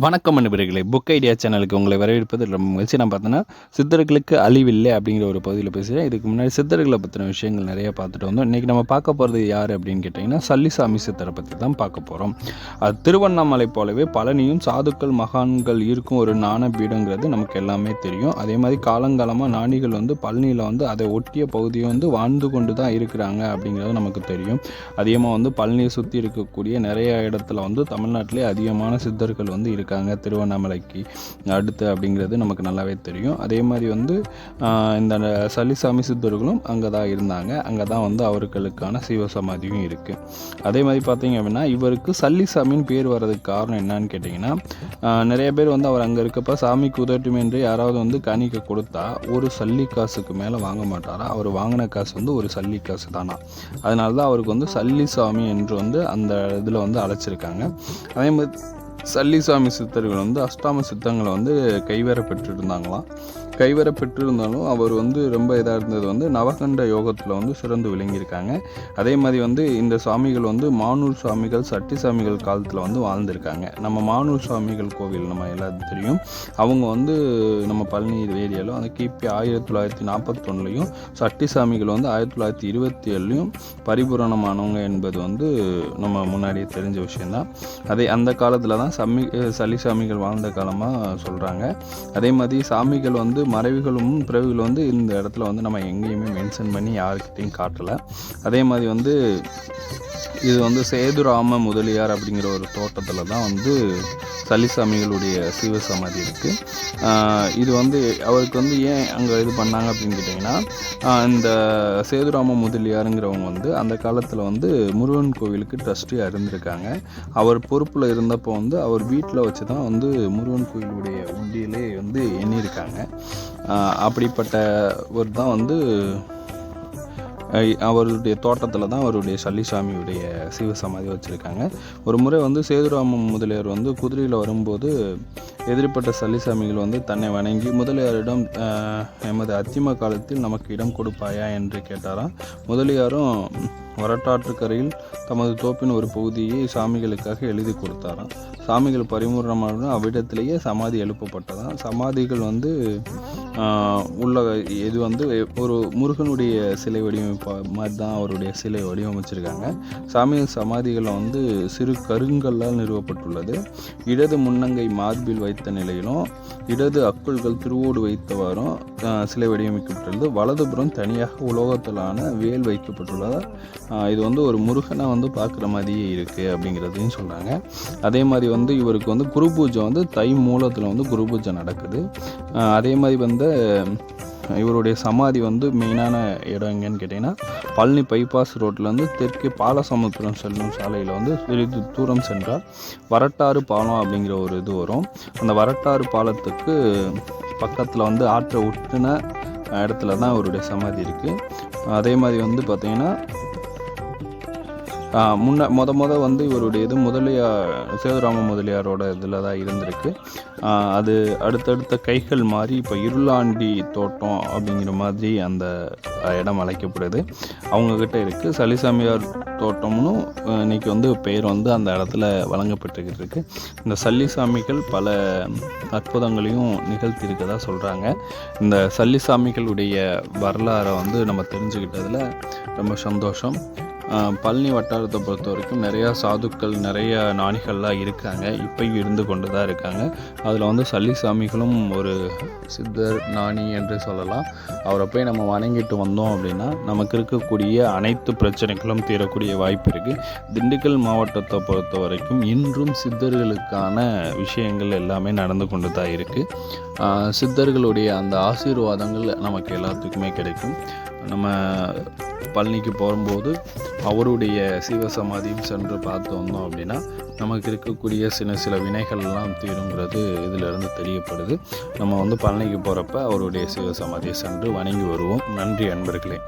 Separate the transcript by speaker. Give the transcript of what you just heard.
Speaker 1: வணக்கம் அன்பர்களே book idea சேனலுக்கு உங்களை வரவேற்பது ரொம்ப மகிழ்ச்சி. நான் பார்த்தோன்னா சித்தர்களுக்கு அழிவில்லை அப்படிங்கிற ஒரு பகுதியில் பேசுகிறேன் இதுக்கு முன்னாடி சித்தர்களை பற்றின விஷயங்கள் நிறைய பார்த்துட்டு வந்தோம். இன்றைக்கி நம்ம பார்க்க போகிறது யார் அப்படின்னு கேட்டிங்கன்னா சல்லிசாமி சித்தரை பற்றி தான் பார்க்க போகிறோம் அது திருவண்ணாமலை போலவே பழனியும் சாதுக்கள் மகான்கள் இருக்கும் ஒரு நாண பீடங்கிறது நமக்கு எல்லாமே தெரியும். அதே மாதிரி காலங்காலமாக நாணிகள் வந்து பழனியில் வந்து அதை ஒட்டிய பகுதியை வந்து வாழ்ந்து கொண்டு தான் இருக்கிறாங்க அப்படிங்கிறது நமக்கு தெரியும். அதிகமாக வந்து பழனியை சுற்றி இருக்கக்கூடிய நிறைய இடத்துல வந்து தமிழ்நாட்டிலே அதிகமான சித்தர்கள் வந்து இருக்காங்க. திருவண்ணாமலைக்கு அடுத்து அப்படிங்கிறது நமக்கு நல்லாவே தெரியும். அதே மாதிரி வந்து இந்த சலிசாமி சித்தர்களும் அங்கே தான் இருந்தாங்க. அங்கே தான் வந்து அவர்களுக்கான சிவசமாதியும் இருக்குது அதே மாதிரி பார்த்தீங்க அப்படின்னா இவருக்கு சல்லிசாமின்னு பேர் வர்றதுக்கு காரணம் என்னன்னு கேட்டிங்கன்னா நிறைய பேர் வந்து அவர் அங்கே இருக்கப்ப சாமிக்கு உதட்டும் என்று யாராவது வந்து காணிக்க கொடுத்தா ஒரு சல்லி காசுக்கு மேலே வாங்க மாட்டாரா? அவர் வாங்கின காசு வந்து ஒரு சல்லி காசு தானா? அதனால தான் அவருக்கு வந்து சல்லிசாமி என்று வந்து அந்த இதில் வந்து அழைச்சிருக்காங்க. அதே மாதிரி சல்லிசாமி சித்தர்கள் வந்து அஷ்டாம சித்தங்களை வந்து கைவேற பெற்றிருந்தாங்களாம் கைவர பெற்றிருந்தாலும் அவர் வந்து ரொம்ப இதாக இருந்தது வந்து நவகண்ட யோகத்தில் வந்து சிறந்து விளங்கியிருக்காங்க. அதே மாதிரி வந்து இந்த சாமிகள் வந்து மானூர் சாமிகள் சட்டி சாமிகள் காலத்தில் வந்து வாழ்ந்திருக்காங்க. நம்ம மானூர் சாமிகள் கோவில் நம்ம எல்லாத்துக்கும் தெரியும். அவங்க வந்து நம்ம பழனி ஏரியாலும் அந்த கிபி ஆயிரத்தி தொள்ளாயிரத்தி நாற்பத்தொன்னுலையும் சட்டி சாமிகள் வந்து ஆயிரத்தி தொள்ளாயிரத்தி இருபத்தி ஏழுலையும் பரிபூரணமானவங்க என்பது வந்து நம்ம முன்னாடியே தெரிஞ்ச விஷயந்தான் அதே அந்த காலத்தில் தான் சம்மி சளி சாமிகள் வாழ்ந்த காலமாக சொல்கிறாங்க அதே மாதிரி சாமிகள் வந்து மறைவுகளும் பிறவிகளும் வந்து இந்த இடத்துல வந்து நம்ம எங்கேயுமே மென்ஷன் பண்ணி யாருக்கிட்டையும் காட்டலை. அதே மாதிரி வந்து இது வந்து சேதுராம முதலியார் அப்படிங்கிற ஒரு தோட்டத்தில் தான் வந்து சலிசாமிகளுடைய சிவ சமாதி இருக்குது இது வந்து அவருக்கு வந்து ஏன் அங்கே இது பண்ணாங்க அப்படின்னு கேட்டிங்கன்னா இந்த சேதுராம முதலியாருங்கிறவங்க வந்து அந்த காலத்தில் வந்து முருகன் கோவிலுக்கு ட்ரஸ்டியாக இருந்திருக்காங்க. அவர் பொறுப்பில் இருந்தப்போ வந்து அவர் வீட்டில் வச்சு தான் வந்து முருகன் கோயிலுடைய உண்டியிலே வந்து எண்ணியிருக்காங்க. அப்படிப்பட்ட ஒரு தான் வந்து அவருடைய தோட்டத்தில் தான் அவருடைய சல்லிசாமியுடைய சிவசமாதி வச்சுருக்காங்க. ஒரு முறை வந்து சேதுராமன் முதலியார் வந்து குதிரையில் வரும்போது எதிர்ப்பட்ட சல்லிசாமிகள் வந்து தன்னை வணங்கி முதலியாரிடம் எமது அத்திம காலத்தில் நமக்கு இடம் கொடுப்பாயா? என்று கேட்டாராம். முதலியாரும் வரட்டாற்றுக்கரையில் தமது தோப்பின் ஒரு பகுதியை சாமிகளுக்காக எழுதி கொடுத்தாராம். சாமிகள் பரிமூரணமான அவ்விடத்திலேயே சமாதி எழுப்பப்பட்டதாம். சமாதிகள் வந்து உள்ள இது வந்து ஒரு முருகனுடைய சிலை வடிவமைப்பு மாதிரி தான் அவருடைய சிலை வடிவமைச்சிருக்காங்க. சாமி சமாதிகளில் வந்து சிறு கருங்கல்லால் நிறுவப்பட்டுள்ளது. இடது முன்னங்கை மார்பில் வைத்த நிலையிலும் இடது அக்குள்கள் திருவோடு வைத்தவாறும் சிலை வடிவமைக்கப்பட்டுள்ளது. வலதுபுறம் தனியாக உலோகத்திலான வேல் வைக்கப்பட்டுள்ளதால் இது வந்து ஒரு முருகனை வந்து பார்க்குற மாதிரியே இருக்குது அப்படிங்கிறதையும் சொல்கிறாங்க அதே மாதிரி வந்து இவருக்கு வந்து குரு பூஜை வந்து தை மூலத்தில் வந்து குரு பூஜை நடக்குது. அதே மாதிரி வந்து இவருடைய சமாதி வந்து மெயினான இடம் எங்கேன்னு கேட்டிங்கன்னா பழனி பைபாஸ் ரோட்லேருந்து தெற்கே பாலசமுத்திரம் செல்லும் சாலையில் வந்து சிறிது தூரம் சென்றால் வரட்டாறு பாலம் அப்படிங்கிற ஒரு இது வரும். அந்த வரட்டாறு பாலத்துக்கு பக்கத்தில் வந்து ஆற்றை ஒட்டின இடத்துல தான் இவருடைய சமாதி இருக்குது அதே மாதிரி வந்து பார்த்திங்கன்னா முன்ன மொத மொத வந்து இவருடைய இது முதலியார் சேதுராம முதலியாரோட இதில் தான் இருந்திருக்கு. அது அடுத்தடுத்த கைகள் மாறி இப்போ இருளாண்டி தோட்டம் அப்படிங்கிற மாதிரி அந்த இடம் அழைக்கப்படுது. அவங்கக்கிட்ட இருக்குது சலிசாமியார் தோட்டம்னு இன்றைக்கி இன்னைக்கு வந்து பெயர் வந்து அந்த இடத்துல வழங்கப்பட்டுக்கிட்டு இருக்கு இந்த சல்லிசாமிகள் பல அற்புதங்களையும் நிகழ்த்தியிருக்கதா சொல்கிறாங்க இந்த சல்லிசாமிகளுடைய வரலாறை வந்து நம்ம தெரிஞ்சுக்கிட்டதில் ரொம்ப சந்தோஷம். பழனி வட்டாரத்தை பொறுத்த வரைக்கும் நிறையா சாதுக்கள் நிறைய நாணிகள்லாம் இருக்காங்க. இப்பயும் இருந்து கொண்டு தான் இருக்காங்க. அதில் வந்து சல்லிசாமிகளும் ஒரு சித்தர் நாணி என்று சொல்லலாம். அவரை போய் நம்ம வணங்கிட்டு வந்தோம் அப்படின்னா நமக்கு இருக்கக்கூடிய அனைத்து பிரச்சனைகளும் தீரக்கூடிய வாய்ப்பு இருக்குது திண்டுக்கல் மாவட்டத்தை பொறுத்த வரைக்கும் இன்றும் சித்தர்களுக்கான விஷயங்கள் எல்லாமே நடந்து கொண்டு தான் இருக்குது சித்தர்களுடைய அந்த ஆசீர்வாதங்கள் நமக்கு எல்லாத்துக்குமே கிடைக்கும். நம்ம பழனிக்கு போகும்போது அவருடைய சிவசமாதியும் சென்று பார்த்து வந்தோம் அப்படின்னா நமக்கு இருக்கக்கூடிய சில சில வினைகள்லாம் தீருங்கிறது இதிலிருந்து தெரியப்படுது. நம்ம வந்து பழனிக்கு போகிறப்ப அவருடைய சிவசமாதியை சென்று வணங்கி வருவோம். நன்றி அன்பர்களே.